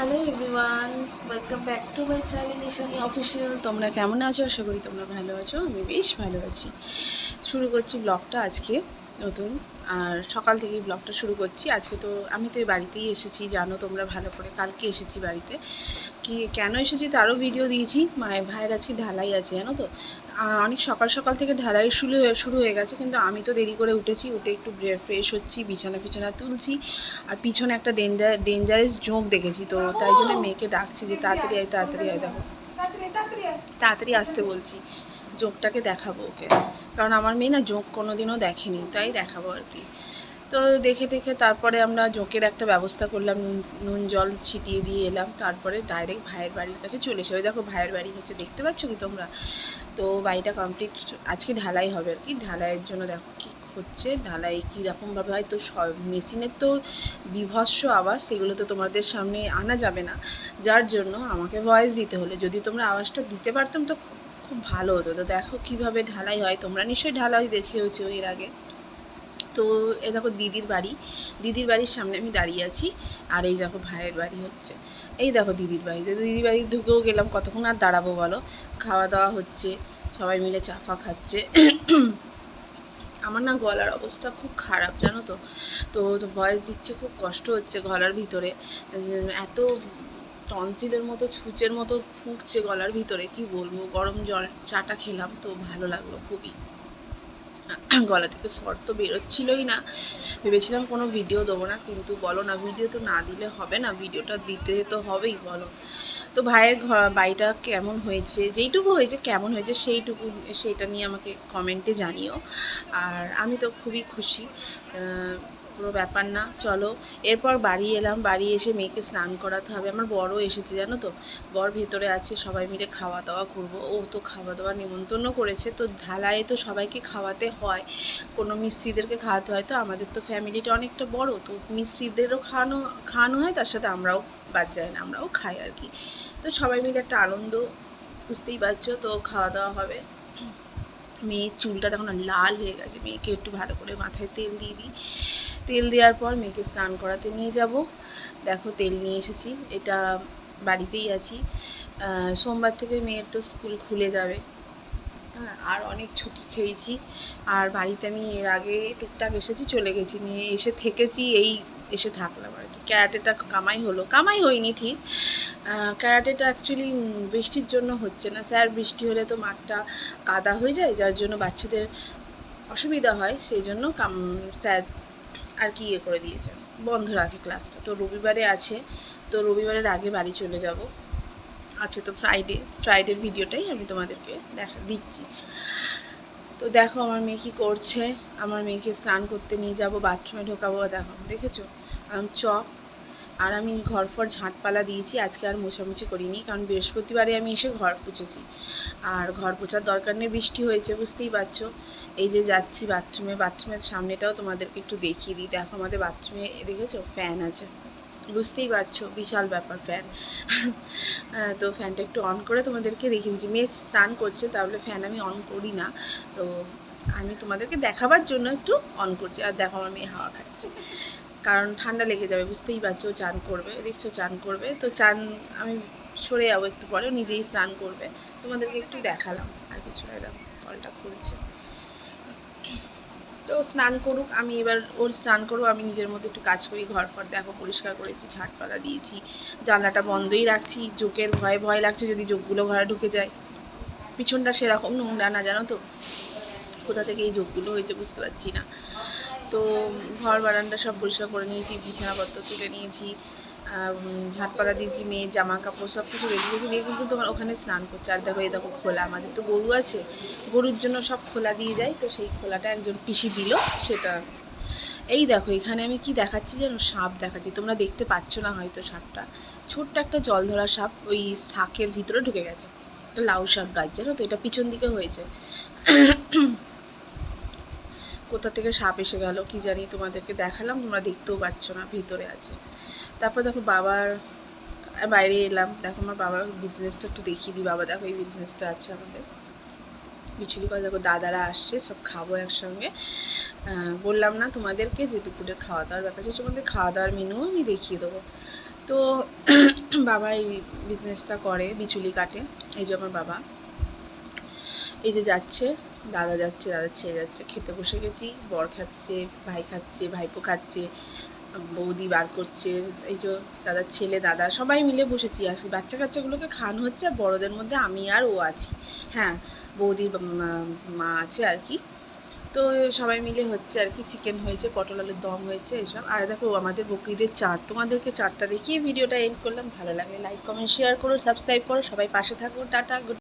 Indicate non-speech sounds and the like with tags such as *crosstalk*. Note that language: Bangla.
Hello everyone welcome back to my channel Nishani official তোমরা কেমন আছো? আশা করি তোমরা ভালো আছো। আমি বেশ ভালো আছি। শুরু করছি ব্লগটা আজকে নতুন আর সকাল থেকেই ব্লগটা শুরু করছি। আজকে তো আমি তো বাড়িতেই এসেছি, জানো তোমরা ভালো করে। কালকে এসেছি বাড়িতে। কি, কেন এসেছি তারও ভিডিও দিয়েছি। মায়ের ভাইয়ের আজকে ঢালাই আছে, জানো তো? অনেক সকাল সকাল থেকে ঢালাই শুরু শুরু হয়ে গেছে, কিন্তু আমি তো দেরি করে উঠেছি। উঠে একটু ফ্রেশ হচ্ছি, বিছানা ফিছানা তুলছি। আর পিছনে একটা ডেঞ্জার ডেঞ্জারাস জোঁক দেখেছি তো, তাই জন্য মেয়েকে ডাকছি যে তাড়াতাড়ি আয় তাড়াতাড়ি আয়, দেখো। তাড়াতাড়ি আসতে বলছি। জোঁকটাকে দেখাবো ওকে। কারণ আমার মেয়ে না জোঁক কোনো দিনও দেখেনি, তাই দেখাবো আর কি। তো দেখে দেখে তারপরে আমরা জোঁকের একটা ব্যবস্থা করলাম, নুন নুন জল ছিটিয়ে দিয়ে এলাম, তারপরে ডাইরেক্ট ভাইয়ের বাড়ির কাছে চলে এসে দেখো ভাইয়ের বাড়ি হচ্ছে, দেখতে পাচ্ছ কি তোমরা? তো বাড়িটা কমপ্লিট আজকে ঢালাই হবে আর কি, ঢালাইয়ের জন্য দেখো কি হচ্ছে, ঢালাই কীরকমভাবে হয়, তো সব মেশিনের তো বিভৎস আওয়াজ, সেগুলো তো তোমাদের সামনে আনা যাবে না। যার জন্য আমাকে ভয়েস দিতে হলে, যদি তোমরা আওয়াজটা দিতে পারতাম তো খুব ভালো হতো। তো দেখো কীভাবে ঢালাই হয়। তোমরা নিশ্চয়ই ঢালাই দেখিয়েছো এর আগে। তো এ দেখো দিদির বাড়ি। দিদির বাড়ির সামনে আমি দাঁড়িয়ে আছি। আর এই দেখো ভাইয়ের বাড়ি হচ্ছে। এই দেখো দিদির বাড়িতে দিদির বাড়ি ঢুকেও গেলাম। কতক্ষণ আর দাঁড়াবো বলো? খাওয়া দাওয়া হচ্ছে। সবাই মিলে চাফা খাচ্ছে। আমার না গলার অবস্থা খুব খারাপ, জানো তো? তো ভয়েস দিচ্ছে, খুব কষ্ট হচ্ছে গলার ভিতরে। এত টনসিলের মতো, ছুঁচের মতো ফুঁকছে গলার ভিতরে, কি বলব? গরম জল, চাটা খেলাম তো ভালো লাগল খুবই। গলা থেকে স্বর তো বেরোচ্ছিলই না। ভেবেছিলাম কোনো ভিডিও দেবো না, কিন্তু বলো না, ভিডিও তো না দিলে হবে না, ভিডিওটা দিতে তো হবেই, বলো। তো ভাইয়ের ঘর বাড়িটা কেমন হয়েছে? যেইটুকু হয়েছে, কেমন হয়েছে সেইটুকু, সেইটা নিয়ে আমাকে কমেন্টে জানিও। আর আমি তো খুবই খুশি। কোনো ব্যাপার না, চলো। এরপর বাড়ি এলাম, বাড়ি এসে মেয়েকে স্নান করাতে হবে। আমার বড় এসেছে, জানো তো? বর ভেতরে আছে, সবাই মিলে খাওয়া দাওয়া করব। ও তো খাওয়া দাওয়া নিমন্ত্রণ করেছে, তো ঢালায়ে তো সবাইকে খাওয়াতে হয়। কোনো মিস্ত্রিদেরকে খাওয়াতে হয়, তো আমাদের তো ফ্যামিলিটা অনেকটা বড়, তো মিস্ত্রিদেরও খাওয়ানো খাওয়ানো হয়, তার সাথে আমরাও বাদ যায় না, আমরাও খাই আর কি। তো সবাই মিলে একটা আনন্দ, বুঝতেই পারছ? তো খাওয়া দাওয়া হবে। মেয়ের চুলটা তখন লাল হয়ে গেছে। মেয়েকে একটু ভালো করে মাথায় তেল দিয়ে দিই। তেল দেওয়ার পর মেয়েকে স্নান করাতে নিয়ে যাব। দেখো তেল নিয়ে এসেছি। এটা বাড়িতেই আছি। সোমবার থেকে মেয়ের তো স্কুল খুলে যাবে। হ্যাঁ আর অনেক ছুটি খেয়েছি। আর বাড়িতে আমি এর আগে টুকটাক এসেছি, চলে গেছি। নিয়ে এসে থেকেছি, এই এসে থাকলাম ক্যারাটেটা কামাই হলো। কামাই হয়নি ঠিক। ক্যারাটেটা অ্যাকচুয়ালি বৃষ্টির জন্য হচ্ছে না। স্যার, বৃষ্টি হলে তো মাঠটা কাদা হয়ে যায়, যার জন্য বাচ্চাদের অসুবিধা হয়, সেই জন্য কাম, স্যার আর কি ইয়ে করে দিয়েছে। বন্ধ রাখে ক্লাসটা তো রবিবারে আছে। তো রবিবারের আগে বাড়ি চলে যাব। আছে তো ফ্রাইডে ফ্রাইডের ভিডিওটাই আমি তোমাদেরকে দেখা, দিচ্ছি। তো দেখো আমার মেয়ে কী করছে। আমার মেয়েকে স্নান করতে নিয়ে যাব বাথরুমে ঢোকাবো, দেখো, দেখেছ? চক আর আমি ঘর ফর ঝাঁটপালা দিয়েছি, আজকে আর মোছামুছি করিনি, কারণ বৃহস্পতিবারে আমি এসে ঘর পুছেছি। আর ঘর পোছার দরকার নেই, বৃষ্টি হয়েছে, বুঝতেই পারছ। এই যে যাচ্ছি বাথরুমে, বাথরুমের সামনেটাও তোমাদেরকে একটু দেখিয়ে দিই। দেখো আমাদের বাথরুমে দেখেছ? ফ্যান আছে। বুঝতেই পারছ, বিশাল ব্যাপার ফ্যান। তো ফ্যানটা একটু অন করে তোমাদেরকে দেখিয়ে দিচ্ছি। মেয়ে স্নান করছে, তাহলে ফ্যান আমি অন করি না। তো আমি তোমাদেরকে দেখাবার জন্য একটু অন করছি। আর দেখো আমার মেয়ে হাওয়া খাচ্ছে। কারণ ঠান্ডা লেগে যাবে, বুঝতেই পারছ চান করবে দেখছ চান করবে। তো চান, আমি সরে যাব একটু পরে নিজেই স্নান করবে। তোমাদেরকে একটু দেখালাম, আর কিছু না দেখো, কলটা খুলছে। তো স্নান করুক, আমি এবার ওর স্নান করব, আমি নিজের মধ্যে একটু কাজ করি, ঘর ফর দেখো, পরিষ্কার করেছি ঝাঁটপালা দিয়েছি, জানলাটা বন্ধই রাখছি জোকের ভয় ভয় লাগছে যদি জোকগুলো ঘরে ঢুকে যায়। পিছনটা সেরকম নোংরা না, জানো তো? কোথা থেকে এই জোকগুলো হয়েছে বুঝতে পারছি না। তো ঘর বারান্দা সব পরিষ্কার করে নিয়েছি, বিছানাপত্র তুলে নিয়েছি ঝাঁটপালা দিয়েছি মেয়ে জামা কাপড় সব কিছু রেডি করেছি মেয়ে কিন্তু তোমার ওখানে স্নান করছে। আর দেখো, এই দেখো খোলা। আমাদের তো গরু আছে। গরুর জন্য সব খোলা দিয়ে যায়। তো সেই খোলাটা একজন পিসি দিল সেটা। এই দেখো, এখানে আমি কি দেখাচ্ছি যেন? সাপ দেখাচ্ছি। তোমরা দেখতে পাচ্ছ না হয়তো সাপটা। ছোট্ট একটা জল ধরা সাপ ওই শাকের ভিতরে ঢুকে গেছে। একটা লাউ শাক গাছ, জানো তো? এটা পিছন দিকে হয়েছে। কোথা থেকে সাপ এসে গেল, কি জানি তোমাদেরকে দেখালাম, তোমরা দেখতেও পাচ্ছ না, ভিতরে আছে। তারপর দেখো বাবার বাইরে এলাম, দেখো আমার বাবার বিজনেসটা একটু দেখিয়ে দিই, বাবা দেখো এই বিজনেসটা আছে আমাদের। বিচুলি করে দেখো দাদারা আসছে, সব খাব একসঙ্গে। বললাম না তোমাদেরকে যে দুপুরের খাওয়া দাওয়ার ব্যাপার আছে, তোমাদের খাওয়া দাওয়ার মেনুও আমি দেখিয়ে দেবো। তো *clears throat* বাবা এই বিজনেসটা করে, বিচুলি কাটে, এই যে আমার বাবা। এই যে যাচ্ছে, দাদা যাচ্ছে, দাদা ছেলে যাচ্ছে, খেতে বসে গেছি, বর খাচ্ছে, ভাই খাচ্ছে, ভাইপো খাচ্ছে, বৌদি বার করছে, এই যে দাদার ছেলে, দাদা, সবাই মিলে বসেছি। আর বাচ্চা কাচ্চাগুলোকে খাওয়ানো হচ্ছে আর বড়োদের মধ্যে আমি আর ও আছি। হ্যাঁ বৌদির মা- আছে আর কি। তো সবাই মিলে হচ্ছে আর কি চিকেন হয়েছে, পটল আলুর দম হয়েছে, এইসব। আর দেখো, আমাদের বকরিদের চাঁদ, তোমাদেরকে চারটা দেখিয়ে ভিডিওটা এন্ড করলাম। ভালো লাগলে লাইক কমেন্ট শেয়ার করো সাবস্ক্রাইব করো, সবাই পাশে থাকো, টাটা গুড